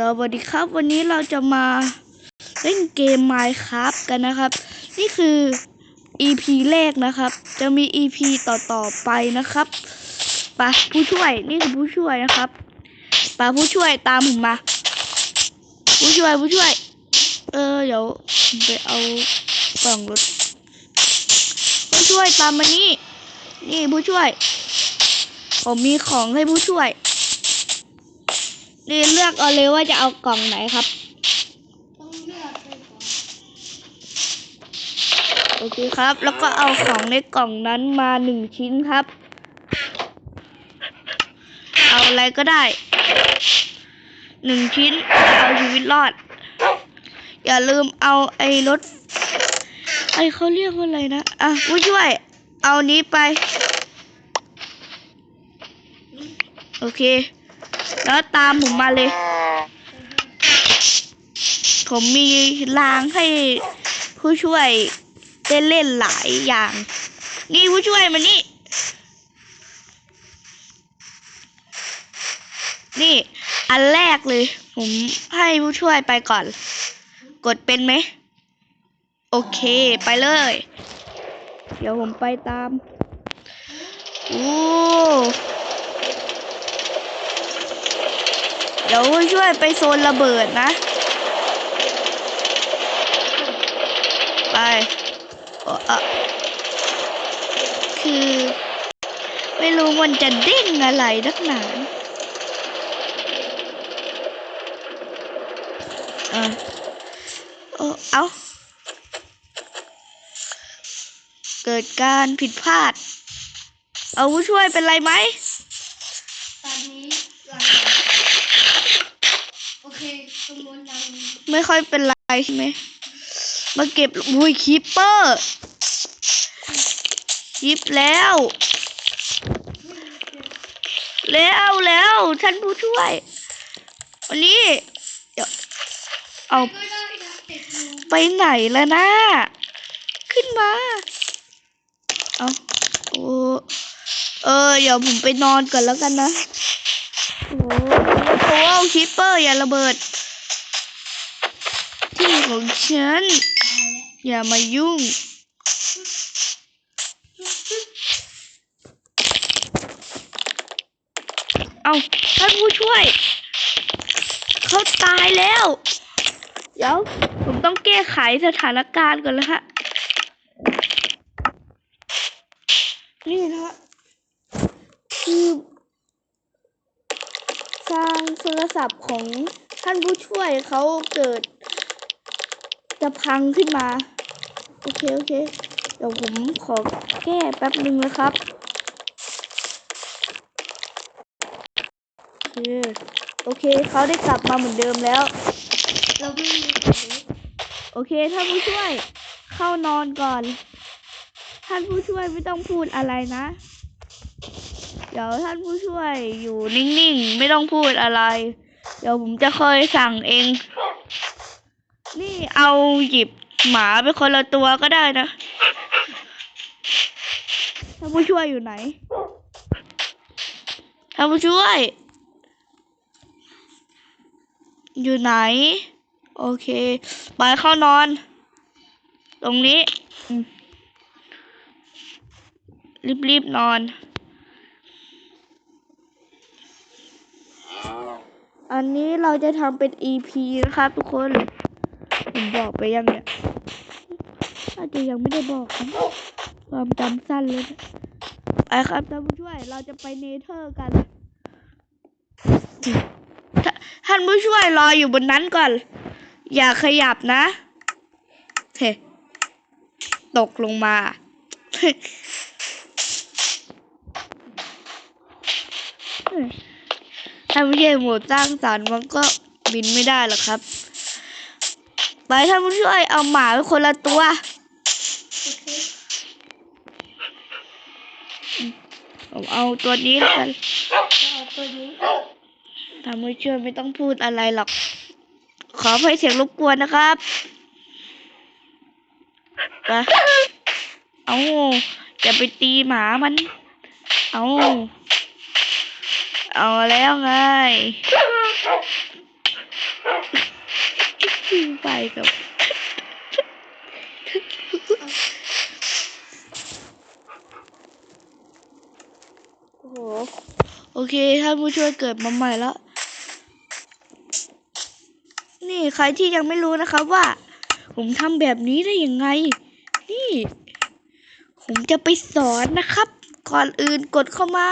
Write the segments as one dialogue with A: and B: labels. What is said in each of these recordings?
A: สวัสดีครับ วันนี้เราจะมาเล่นเกม Minecraft กันนะครับ นี่คือ EP แรกนะครับ จะมี EP ต่อๆไปนะครับปะผู้ช่วยนี่คือผู้ช่วยนะครับปะผู้ช่วยตามผมมา ผู้ช่วยผู้ช่วย เออเดี๋ยวไปเอากล่องรถผู้ช่วยตามมานี่นี่ผู้ช่วย ผมมีของให้ผู้ช่วย นี่เลือกเอาเลยว่าจะเอากล่องไหนครับ
B: ต้องเลือกเลยก่อน
A: โอเคครับ แล้วก็เอาของในกล่องนั้นมาหนึ่งชิ้นครับ เอาอะไรก็ได้หนึ่งชิ้นเอาชีวิตรอด อย่าลืมเอาไอ้รถไอ้เขาเรียกว่าอะไรนะ อะผู้ช่วย เอานี้ไป โอเค แล้วตามผมมาเลย ผมมีรางให้ผู้ช่วยได้เล่นหลายอย่าง นี่ผู้ช่วยมานี่ นี่อันแรกเลย ผมให้ผู้ช่วยไปก่อน กดเป็นไหม โอเคไปเลย เดี๋ยวผมไปตาม โอ้ เดี๋ยวช่วยไปโซนระเบิดนะ ไปอ่อเอ่อคือ ไม่รู้มันจะเด้งอะไรนักหนาเออเออเอาเกิดการผิดพลาด เอาผู้ช่วยเป็นไรไหม
B: ตอนนี้เราโอเคตรงนู้นยัง
A: ไม่ค่อยเป็นไรใช่ไหมมาเก็บอุ้ยคีปเปอร์คีปแล้ว แล้วแล้วท่านผู้ช่วย วันนี้เดี๋ยวเอา
B: ไป
A: ไหนแล้วนะ ขึ้นมา เอาโอ้เออ เดี๋ยวผมไปนอนก่อนแล้วกันนะ โอ้โหคีปเปอร์อย่าระเบิด ที่ของฉัน
B: ตายแล้ว
A: อย่ามายุ่ง เอาท่านผู้ช่วย เขาตายแล้ว เดี๋ยว ผมต้องแก้ไขสถานการณ์ก่อนแล้วฮะ นี่นะฮะคือทางโทรศัพท์ของท่านผู้ช่วยเขาเกิด จะพังขึ้นมา โอเค โอเค เดี๋ยวผมขอแก้แป๊บหนึ่งนะครับโอเคโอเคเขาได้กลับมาเหมือนเดิมแล้ว
B: เราไม่มี
A: โอเคท่านผู้ช่วยเข้านอนก่อน ท่านผู้ช่วยไม่ต้องพูดอะไรนะ เดี๋ยวท่านผู้ช่วยอยู่นิ่งๆ ไม่ต้องพูดอะไร เดี๋ยวผมจะคอยสั่งเอง นี่เอาหยิบหมาไปคนละตัวก็ได้นะท่านผู้ช่วยอยู่ไหนท่านผู้ช่วย อยู่ไหน โอเค ไปเข้านอน ตรงนี้ รีบๆนอน อันนี้เราจะทำเป็น EP นะครับทุกคน ผมบอกไปยังเนี่ยอาจจะยังไม่ได้บอกนะความจำสั้นเลยนะไปครับท่านผู้ช่วย เราจะไปเนเธอร์กัน ท่านผู้ช่วยรออยู่บนนั้นก่อน อย่าขยับนะเฮ้ตกลงมา ถ้าไม่ใช่หมดสร้างสรรมันก็บินไม่ได้หรอกครับ ไปท่านผู้ช่วยเอาหมาไปคนละตัว
B: โอเค
A: ผมเอาตัวนี้แล้วกัน
B: ก็เอาตัวนี้
A: ท่านผู้ช่วยไม่ต้องพูดอะไรหรอก ขอให้เสียงรบกวนนะครับไปเอาอย่าไปตีหมามัน เอาเอาแล้วไง ไปกับโอ้โหโอเคท่านผู้ช่วยเกิดมาใหม่แล้ว นี่ใครที่ยังไม่รู้นะครับว่า ผมทำแบบนี้ได้ยังไง นี่ ผมจะไปสอนนะครับ ก่อนอื่นกดเข้ามา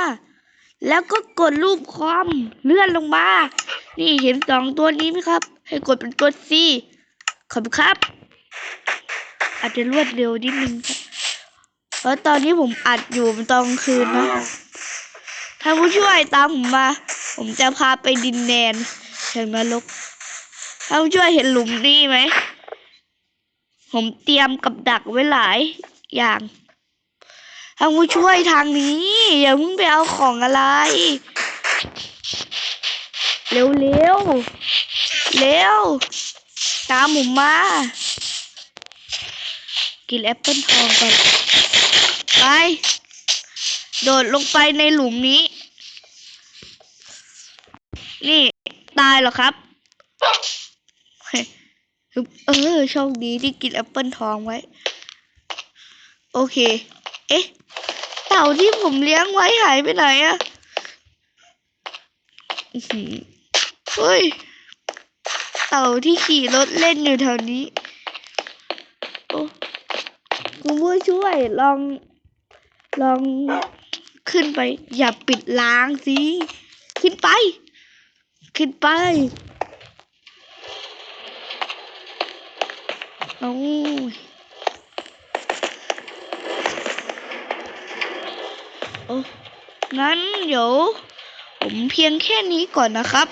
A: แล้วก็กดรูปคอมเลื่อนลงมา นี่เห็นสองตัวนี้ไหมครับ ให้กดเป็นตัว C ขอบคุณครับ อาจจะรวดเร็วนิดนึงครับเพราะตอนนี้ผมอัดอยู่ตอนกลางคืนนะถ้าผู้ช่วยตามผมมา ผมจะพาไปดินแดนแห่งนรกถ้าผู้ช่วยเห็นหลุมนี่ไหม ผมเตรียมกับดักไว้หลายอย่างถ้าผู้ช่วยทางนี้ อย่าเพิ่งไปเอาของอะไร เร็วเร็วเร็ว ตามผมมา กินแอปเปิลทองก่อน ไป โดดลงไปในหลุมนี้ นี่ตายหรอครับ เออโชคดีที่กินแอปเปิลทองไว้ โอเค เอ๊ะ เต่าที่ผมเลี้ยงไว้หายไปไหนอะเฮ้ย ต่าที่ขี่รถเล่นอยู่แถวนี้โอ้คุณผู้ช่วยลอง ลองขึ้นไป อย่าปิดล้างสิ ขึ้นไป ขึ้นไปโอ้ยโอ้งั้นเดี๋ยว ผมเพียงแค่นี้ก่อนนะครับ